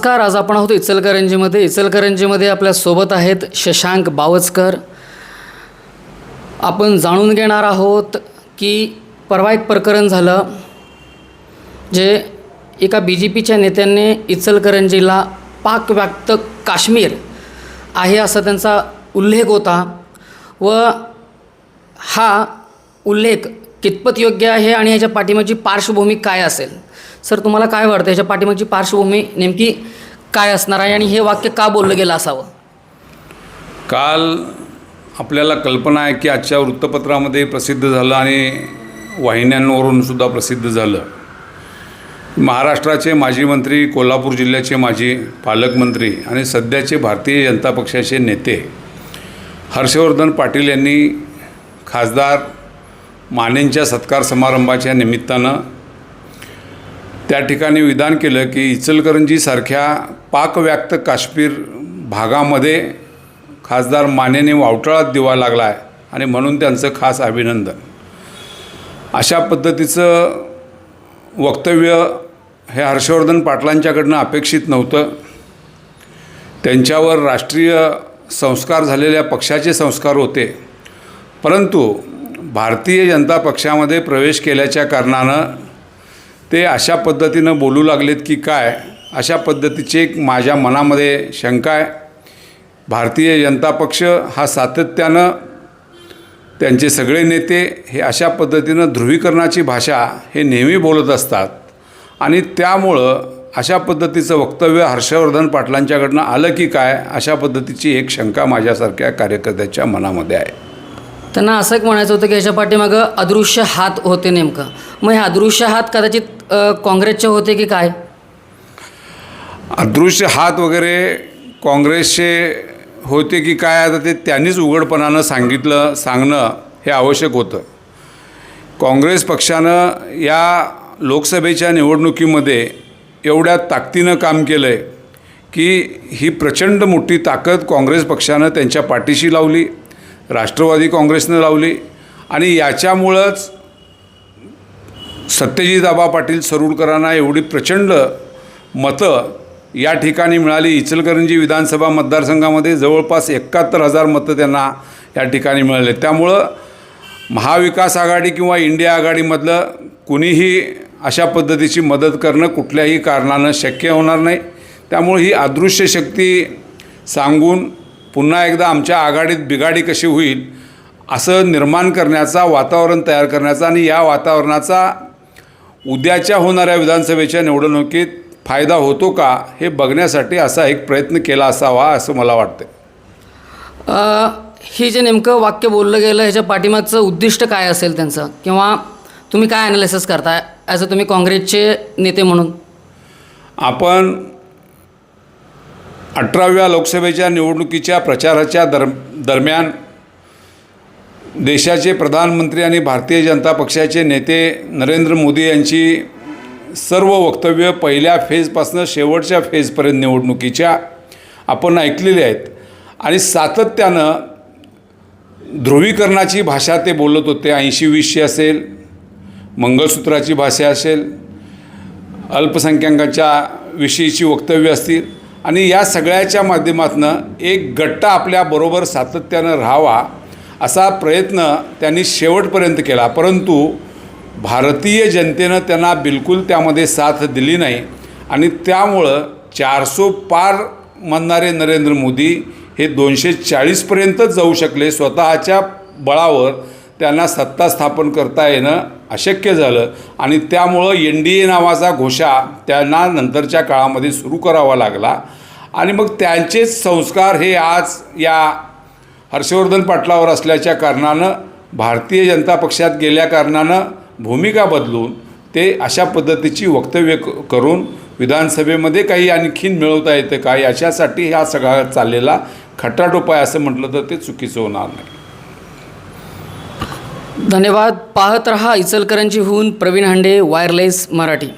नमस्कार आज आपण आहोत इचलकरंजीमध्ये. इचलकरंजीमध्ये आपल्यासोबत आहेत शशांक बावचकर. आपण जाणून घेणार आहोत की परवा एक प्रकरण झालं जे एका बी जे पीच्या नेत्यांनी इचलकरंजीला पाकव्याप्त काश्मीर आहे असा त्यांचा उल्लेख होता. व हा उल्लेख कितपत योग्य आहे आणि याच्या पाठीमागची पार्श्वभूमी काय असेल? सर तुम्हाला काय वाटतं? याच्या पाठीमागची पार्श्वभूमी नेमकी काय असणार आहे आणि हे वाक्य का बोललं गेलं असावं? काल आपल्याला कल्पना आहे की आजच्या वृत्तपत्रामध्ये प्रसिद्ध झालं आणि वाहिन्यांवरून सुद्धा प्रसिद्ध झालं. महाराष्ट्राचे माजी मंत्री कोल्हापूर जिल्ह्याचे माजी पालकमंत्री आणि सध्याचे भारतीय जनता पक्षाचे नेते हर्षवर्धन पाटील यांनी खासदार मानेंच्या सत्कार समारंभाच्या निमित्तानं त्या ठिकाणी विधान केलं की इचलकरंजीसारख्या पाकव्याप्त काश्मीर भागामध्ये खासदार मानेने वावटळात दिवा लागला आहे आणि म्हणून त्यांचं खास अभिनंदन. अशा पद्धतीचं वक्तव्य हे हर्षवर्धन पाटलांच्याकडनं अपेक्षित नव्हतं. त्यांच्यावर राष्ट्रीय संस्कार झालेल्या पक्षाचे संस्कार होते. परंतु भारतीय जनता पक्षामध्ये प्रवेश केल्याच्या कारणानं ते अशा पद्धतीनं बोलू लागलेत की काय अशा पद्धतीची एक माझ्या मनामध्ये शंका आहे. भारतीय जनता पक्ष हा सातत्यानं त्यांचे सगळे नेते हे अशा पद्धतीनं ध्रुवीकरणाची भाषा हे नेहमी बोलत असतात आणि त्यामुळं अशा पद्धतीचं वक्तव्य हर्षवर्धन पाटलांच्याकडनं आलं की काय अशा पद्धतीची एक शंका माझ्यासारख्या कार्यकर्त्याच्या मनामध्ये आहे. त्यांना असं एक म्हणायचं होतं की याच्या पाठीमागं अदृश्य हात होते नेमकं. मग हे अदृश्य हात कदाचित काँग्रेसचे होते की काय? अदृश्य हात वगैरे काँग्रेसचे होते की काय? आता ते त्यांनीच उघडपणानं सांगितलं सांगणं हे आवश्यक होतं. काँग्रेस पक्षानं या लोकसभेच्या निवडणुकीमध्ये एवढ्या ताकदीनं काम केलं आहे की ही प्रचंड मोठी ताकद काँग्रेस पक्षानं त्यांच्या पाठीशी लावली. राष्ट्रवादी काँग्रेसनं लावली आणि याच्यामुळंच सत्यजित आबा पाटील सरुडकरांना एवढी प्रचंड मतं या ठिकाणी मिळाली. इचलकरंजी विधानसभा मतदारसंघामध्ये जवळपास एकाहत्तर हजार मतं त्यांना या ठिकाणी मिळाले. त्यामुळं महाविकास आघाडी किंवा इंडिया आघाडीमधलं कुणीही अशा पद्धतीची मदत करणं कुठल्याही कारणानं शक्य होणार नाही. त्यामुळे ही अदृश्य शक्ती सांगून पुन्हा एकदा आमच्या आघाडीत बिघाडी कशी होईल असं निर्माण करण्याचा वातावरण तयार करण्याचा आणि या वातावरणाचा उद्याच्या होणाऱ्या विधानसभेच्या निवडणुकीत फायदा होतो का हे बघण्यासाठी असा एक प्रयत्न केला असावा असं मला वाटतं हे जे नेमकं वाक्य बोललं गेलं ह्याच्या पाठीमागचं उद्दिष्ट काय असेल त्यांचं? किंवा तुम्ही काय ॲनालिसिस करताय ॲज अ तुम्ही काँग्रेसचे नेते म्हणून? आपण अठराव्या लोकसभेच्या निवडणुकीच्या प्रचाराच्या दर दरम्यान देशाचे प्रधानमंत्री आणि भारतीय जनता पक्षाचे नेते नरेंद्र मोदी यांची सर्व वक्तव्य पहिल्या फेजपासून शेवटच्या फेजपर्यंत निवडणुकीच्या आपण ऐकलेले आहेत. आणि सातत्यानं ध्रुवीकरणाची भाषा ते बोलत होते. ऐंशी वीसशे असेल मंगळसूत्राची भाषा असेल अल्पसंख्याकांच्या विषयीची वक्तव्य असतील. आणि या सगळ्याच्या माध्यमातून एक गट्टा आपल्याबरोबर सातत्यानं राहावा असा प्रयत्न त्यांनी शेवटपर्यंत केला. परंतु भारतीय जनतेनं त्यांना बिलकुल त्यामध्ये साथ दिली नाही आणि त्यामुळं चारसो पार म्हणणारे नरेंद्र मोदी हे दोनशे चाळीसपर्यंतच जाऊ शकले. स्वतःच्या बळावर त्यांना सत्ता स्थापन करता येणं अशक्य झालं आणि त्यामुळं एन डी ए नावाचा घोषा त्यांना नंतरच्या काळामध्ये सुरू करावा लागला. आणि मग त्यांचेच संस्कार हे आज या हर्षवर्धन पाटलावर असल्याच्या कारणानं भारतीय जनता पक्षात गेल्या कारणानं भूमिका बदलून ते अशा पद्धतीची वक्तव्य क करून विधानसभेमध्ये काही आणखीन मिळवता येतं का याच्यासाठी हा सगळा चाललेला खटाटोप उपाय असं म्हटलं तर ते चुकीचं होणार नाही. धन्यवाद. पाहत रहा इचलकरंजीहून प्रवीण हांडे वायरलेस मराठी.